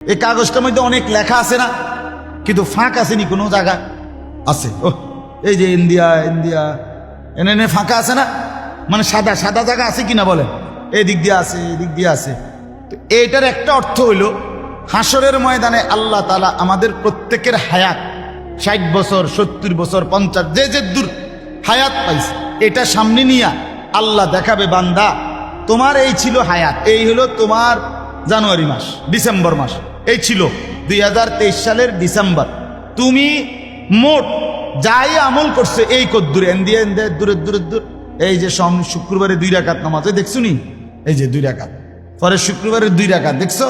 এই কাগজটার মধ্যে অনেক লেখা আছে না? কিন্তু ফাঁক আসেনি কোনো জায়গা আছে। ও এই যে ইন্ডিয়া ইন্ডিয়া, এনে এনে ফাঁকা আছে না? মানে সাদা সাদা জায়গা আছে কিনা বলে এই দিক দিয়ে আছে, এই দিক দিয়ে আছে। তো এইটার একটা অর্থ হইল হাসরের ময়দানে আল্লাহ তালা আমাদের প্রত্যেকের হায়াত, ষাট বছর, সত্তর বছর, পঞ্চাশ, যে যে দূর হায়াত পাইছে, এটা সামনে নিয়ে আল্লাহ দেখাবে, বান্দা, তোমার এই ছিল হায়াত, এই হলো তোমার জানুয়ারি মাস, ডিসেম্বর মাস। এই ছিল দুই হাজার তেইশ সালের ডিসেম্বর। তুমি মোট যাই আমল করছে এই কদ্দুরে দূরে দূরে, দূর, এই যে সম শুক্রবারে দুই রাকাত নামাজ দেখছ নি? এই যে দুই রাকাত। পরে শুক্রবারে দুই রাকাত, দেখছ?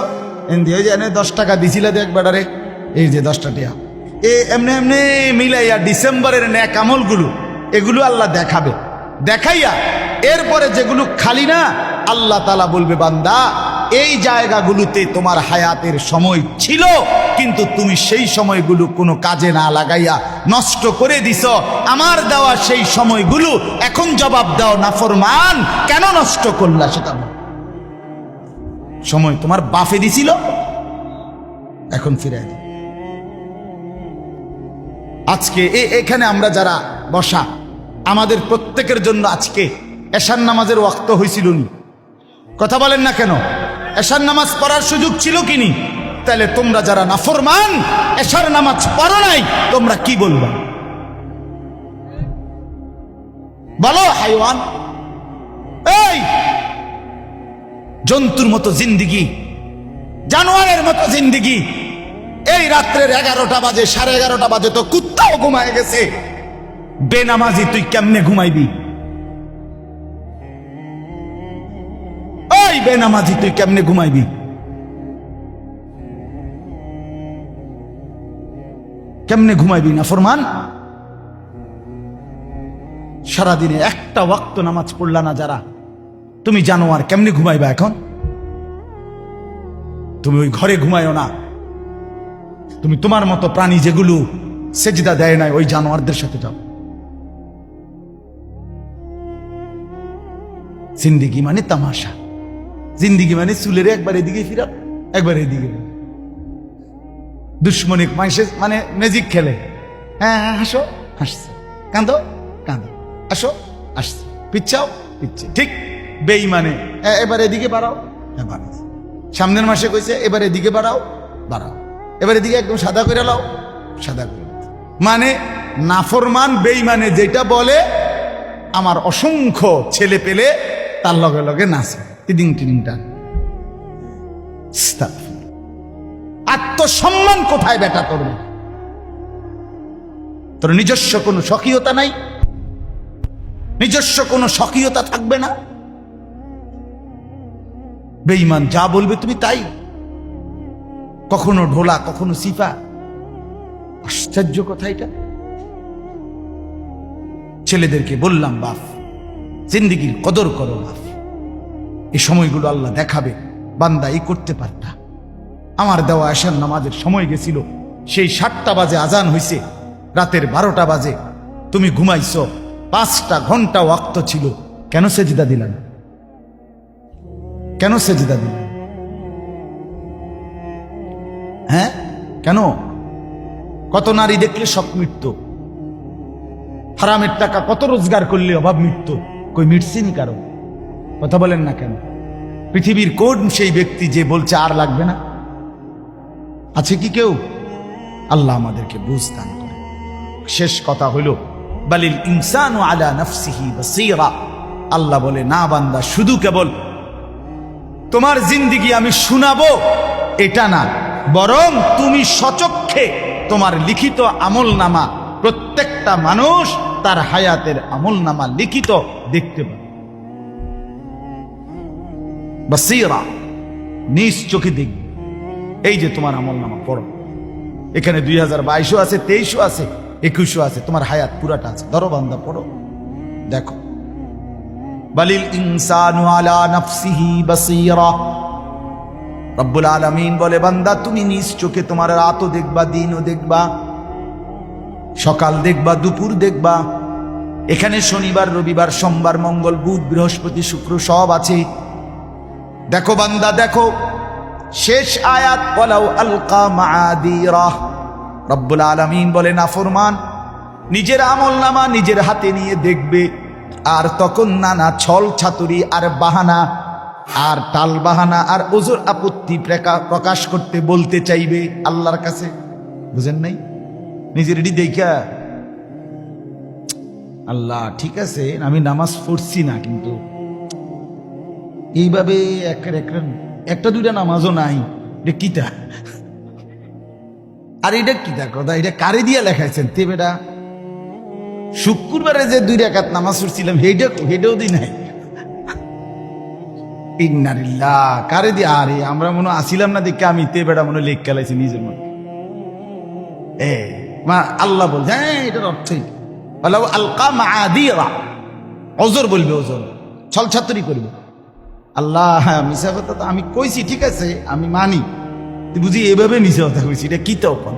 এন্দি যে এনে দশ টাকা দিছিলে দেখ বেড়ারে এই যে দশটা টিয়া এ এমনি এমনি মিলাইয়া ডিসেম্বরের ন্যাক আমলগুলো, এগুলো আল্লাহ দেখাবে। দেখাইয়া, এরপরে যেগুলো খালি না, আল্লাহ তালা বলবে, বান্দা এই জায়গাগুলোতে তোমার হায়াতের সময় ছিল, কিন্তু তুমি সেই সময়গুলো কোনো কাজে না লাগাইয়া নষ্ট করে দিছ আমার দেওয়া সেই সময়গুলো এখন জবাব দাও না ফরমান, কেন নষ্ট করলা সেটা সময় তোমার বাফে দিছিল, এখন ফিরে আজকে এখানে আমরা যারা বসা, আমাদের প্রত্যেকের জন্য আজকে এশার নামাজের ওয়াক্ত হয়েছিল কথা বলেন না কেন? এশার নামাজ পড়ার সুযোগ ছিল কিনি? তাহলে তোমরা যারা নাফরমান, এশার নামাজ পড়ো নাই, তোমরা কি বলবা? বলো, হাইওয়ান। এই, জন্তুর মতো জিন্দিগি, জানোয়ারের মতো জিন্দিগি। এই রাত্রের এগারোটা বাজে, সাড়ে এগারোটা বাজে তো কুত্তাও ঘুমায় গেছে। বেনামাজি তুই কেমনে ঘুমাইবি? বেনামাজি, তুই কেমনে ঘুমাইবি? কেমনে ঘুমাইবি না, ফরমান? সারাদিনে একটা ওয়াক্ত নামাজ পড়লা না যারা? তুমি জানো আর কেমনে ঘুমাইবা এখন? তুমি ওই ঘরে ঘুমায়ও না। তুমি তোমার মতো প্রাণী যেগুলো সেজদা দেয় নাই, ওই জানোয়ারদের সাথে যাও। জিন্দিগি মানে তামাশা। জিন্দিগি মানে চুলের একবার এদিকে ফিরাত একবার এদিকে দুশ্মনিক মানুষে মানে ম্যাজিক খেলে। হ্যাঁ হ্যাঁ হাসো, হাসছে। কাঁদো কাঁদো। আসো, আসছে। পিচ্ছাও, পিচ্ছে। ঠিক বেই মানে এবার এদিকে বাড়াও। হ্যাঁ সামনের মাসে কইছে, এবার এদিকে বাড়াও বাড়াও। এবার এদিকে একদম সাদা করে লাও, সাদা করে। মানে নাফরমান বেইমানে যেটা বলে, আমার অসংখ্য ছেলে পেলে তার লগে লগে নাচে। টিডিং টান আত্মসম্মান কোথায় বেটা তোর তোর নিজস্ব কোনো স্বকীয়তা নাই? নিজস্ব কোনো স্বকীয়তা থাকবে না? বেঈমান যা বলবে তুমি তাই। কখনো ঢোলা, কখনো সিফা। আশ্চর্য কথা এটা। ছেলেদেরকে বললাম বাপ জিন্দিগির কদর করো বাপ এই সময়গুলো আল্লাহ দেখাবে, বান্দা এই করতে পারতা। আমার দেওয়া আসার নামাজের সময় গেছিল, সেই সাতটা বাজে আজান হইছে, রাতের বারোটা বাজে। তুমি ঘুমাইছো, পাঁচটা ঘণ্টা ওয়াক্ত ছিল। কেন সেজিদা দিলা না? কেন সেজিদা দিলা? হ্যাঁ? কেন? কত নারী দেখলে সব মৃত্যু। হারামের টাকা কত রোজগার করলে অভাব মৃত্যু। কই মিটছিনি কারও? কথা বলেন না কেন? পৃথিবীর কোন সেই ব্যক্তি যে বলছে আর লাগবে না? আছে কি কেউ? আল্লাহ আমাদেরকে বুঝ দান করে। শেষ কথা হইল বালিল ইনসানু আলা নফসিহি বাসীরা। আল্লাহ বলে, না বান্দা, শুধু কেবল তোমার জিন্দিগি আমি শুনাবো, এটা না। বরং তুমি সচক্ষে তোমার লিখিত আমল নামা প্রত্যেকটা মানুষ তার হায়াতের আমল নামা লিখিত দেখতে পাবে। বাসীরা নিজ চোখে দেখবে। এই যে তোমার আমল নামা পড়ো। এখানে দুই হাজার বাইশও আছে, তেইশও আছে, একুশও আছে, তোমার হায়াত পুরাটা আছে। ধরো বান্দা, পড়ো। দেখো। বালিল ইনসানু আলা নাফসিহি বাসীরা। রব্বুল আলামিন বলে, বান্দা, তুমি নিজ চোখে তোমার রাতও দেখবা, দিনও দেখবা, সকাল দেখবা, দুপুর দেখবা। এখানে শনিবার, রবিবার, সোমবার, মঙ্গল, বুধ, বৃহস্পতি, শুক্র সব আছে। দেখো বান্দা, দেখো। শেষ আয়াত, ওয়ালাউ আলকা মাআদিরা। রব্বুল আলামিন বলে নাফরমান নিজের আমল নামা নিজের হাতে নিয়ে দেখবে। আর তখন নানা ছল ছাতুরি আর বাহানা, আর টাল বাহানা আর ওজোর আপত্তি প্রেকা- প্রকাশ করতে বলতে চাইবে আল্লাহর কাছে। বুঝেন নাই? নিজের এটি দেখা আল্লাহ, ঠিক আছে, আমি নামাজ পড়ছি না কিন্তু। এইভাবে একটা একটা দুইটা নামাজও নাই। এটা কিতা? আর এটা কিতা কথা? এটা কারে দিয়া লেখাইছেন? তে বেটা, শুক্রবারে যে দুই রেখাত নামাজ পড়ছিলাম হেইটা হেটাও দিই নাই। ইন্নারিল্লাহ, কারে দিয়া? আরে, আমরা মনে আসিলাম না দেখে আমি তে বেটা মনে লেখ খেলাইছি নিজের মনে। এ, মা, আল্লাহ বলছে হ্যাঁ এটার আল্লাহ আলকা মাদিরা অজর বলবে ছল ছাত্রই করবে। আল্লাহ মিশা কথা তো আমি কইছি, ঠিক আছে, আমি মানি। বুঝি এভাবে মিশা কথা কইছি, এটা কি তো কন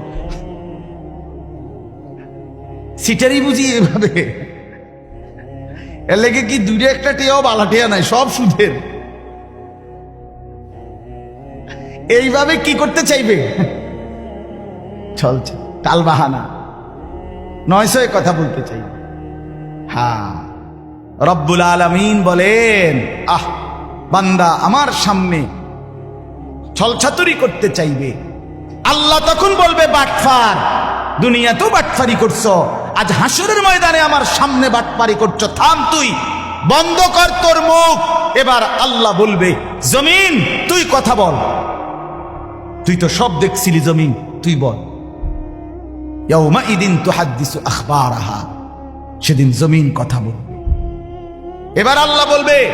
সিটারই বুঝি এভাবে। এর লেগে কি দুইটা একটা টেয়াও বালা টেয়া নাই, সব সুদের। এইভাবে কি করতে চাইবে? চলছে টাল বাহানা। নয়শো কথা বলতে চাই। হ্যাঁ। রব্বুল আলমিন বলেন, আহ বান্দা আমার সামনে ছলছাতুরি করতে চাইবে। আল্লাহ তখন বলবে, বাটফার, দুনিয়াতেও বাটফারি করছ। আজ হাসুরের ময়দানে আমার সামনে বাটপারি করছ। থাম তুই, বন্ধ কর তোর মুখ। এবার আল্লাহ বলবে, জমিন, তুই কথা বল। তুই তো সব দেখছিলি জমিন, তুই বল। ইদিন তুহাদ্দিসু আখবারাহা, সেদিন জমিন কথা বলবে। এবার আল্লাহ বলবে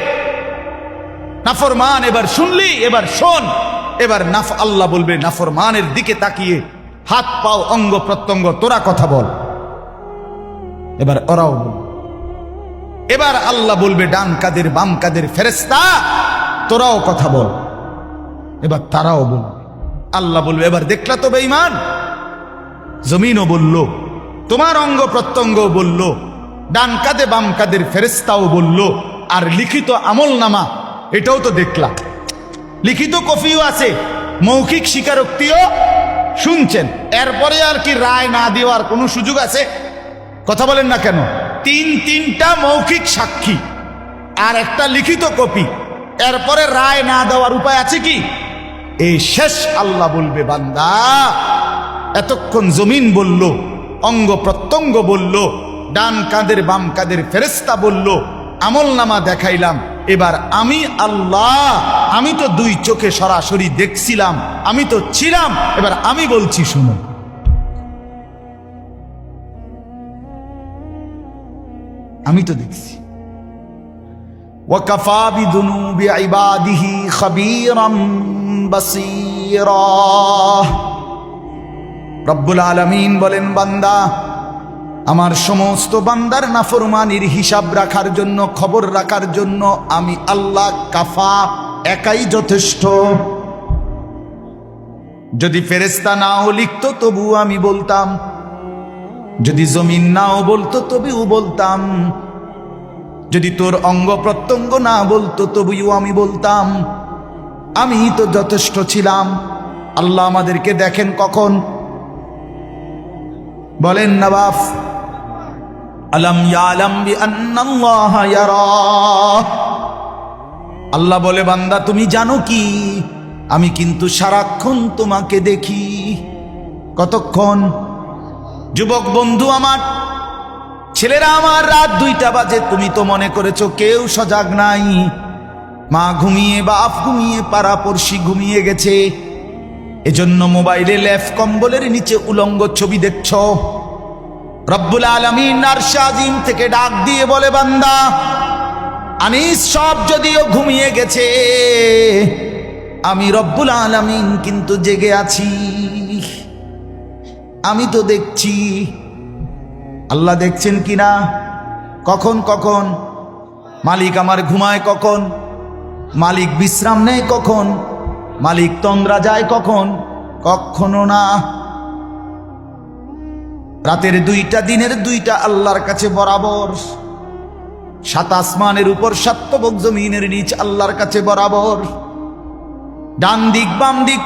নাফরমান, এবার শুনলি, এবার শোন। এবার নাফ আল্লাহ বলবে, নাফরমানের দিকে তাকিয়ে হাত পাও, অঙ্গ প্রত্যঙ্গ, তোরা কথা বল। এবার ওরাও বল। এবার আল্লাহ বলবে, ডান কাদের, বাম কাদের ফেরেস্তা তোরাও কথা বল। এবার তারাও বল আল্লাহ বলবে, এবার দেখলা তো বেঈমান। জমিনও বলল, তোমার অঙ্গ প্রত্যঙ্গ বলল, ডান কাঁধে বাম কাদের ফেরেস্তাও বলল, আর লিখিত আমল নামা এটাও তো দেখলাম। লিখিত কফিও আছে, মৌখিক স্বীকারোক্তিও শুনছেন। এরপরে আর কি রায় না দেওয়ার কোনো সুযোগ আছে? কথা বলেন না কেন? তিন তিনটা মৌখিক সাক্ষী আর একটা লিখিত কপি। এরপরে রায় না দেওয়ার উপায় আছে কি? এই শেষ আল্লাহ বলবে, বান্দা। এতক্ষণ জমিন বলল, অঙ্গ প্রত্যঙ্গ বলল, ডান কাঁদের বাম কাঁদের ফেরেস্তা বলল আমল নামা দেখাইলাম। এবার আমি আল্লাহ আমি তো দুই চোখে সরাসরি দেখছিলাম আমি তো ছিলাম এবার আমি বলছি শুনো আমি তো দেখছি وكفى بذنوب عباده خبيرا بصيرا রব্বুল আলমিন বলেন বান্দা আমার সমস্ত বান্দার নাফরমানির হিসাব রাখার জন্য, খবর রাখার জন্য আমি আল্লাহ কাফা একাই যথেষ্ট। যদি ফেরেস্তা নাও লিখতো তবু আমি বলতাম। যদি জমিন নাও বলতো তবুও বলতাম। যদি তোর অঙ্গ প্রত্যঙ্গ না বলতো তবুও আমি বলতাম। আমি তো যথেষ্ট ছিলাম। আল্লাহ আমাদেরকে দেখেন কখন? বলেন নবাব আল্লাহ বলে, বান্দা, তুমি জানো কি? আমি কিন্তু সারাক্ষণ তোমাকে দেখি। কতক্ষণ? যুবক বন্ধু আমার, ছেলেরা আমার, রাত দুইটা বাজে। তুমি তো মনে করেছ কেউ সজাগ নাই। মা ঘুমিয়ে, বাপ ঘুমিয়ে পাড়া পড়শি ঘুমিয়ে গেছে। এজন্য মোবাইলে লেফ কম্বলের নিচে উলঙ্গ ছবি দেখছ। রব্বুল আলমিন নার্সাজিম থেকে ডাক দিয়ে বলে, বান্দা, আনিস সব যদিও ঘুমিয়ে গেছে, আমি রব্বুল আলমিন কিন্তু জেগে আছি। আমি তো দেখছি, আল্লাহ দেখছেন কিনা? কখন কখন? মালিক আমার ঘুমায় কখন? মালিক বিশ্রাম নেয় কখন? মালিক তন্দ্রা যায় কখন? কখনো না। রাতের দুইটা, দিনের দুইটা আল্লাহর কাছে বরাবর। সাত আসমানের উপর সাত্তবক জমিনের নিচ আল্লাহর কাছে বরাবর। ডান দিক, বাম দিক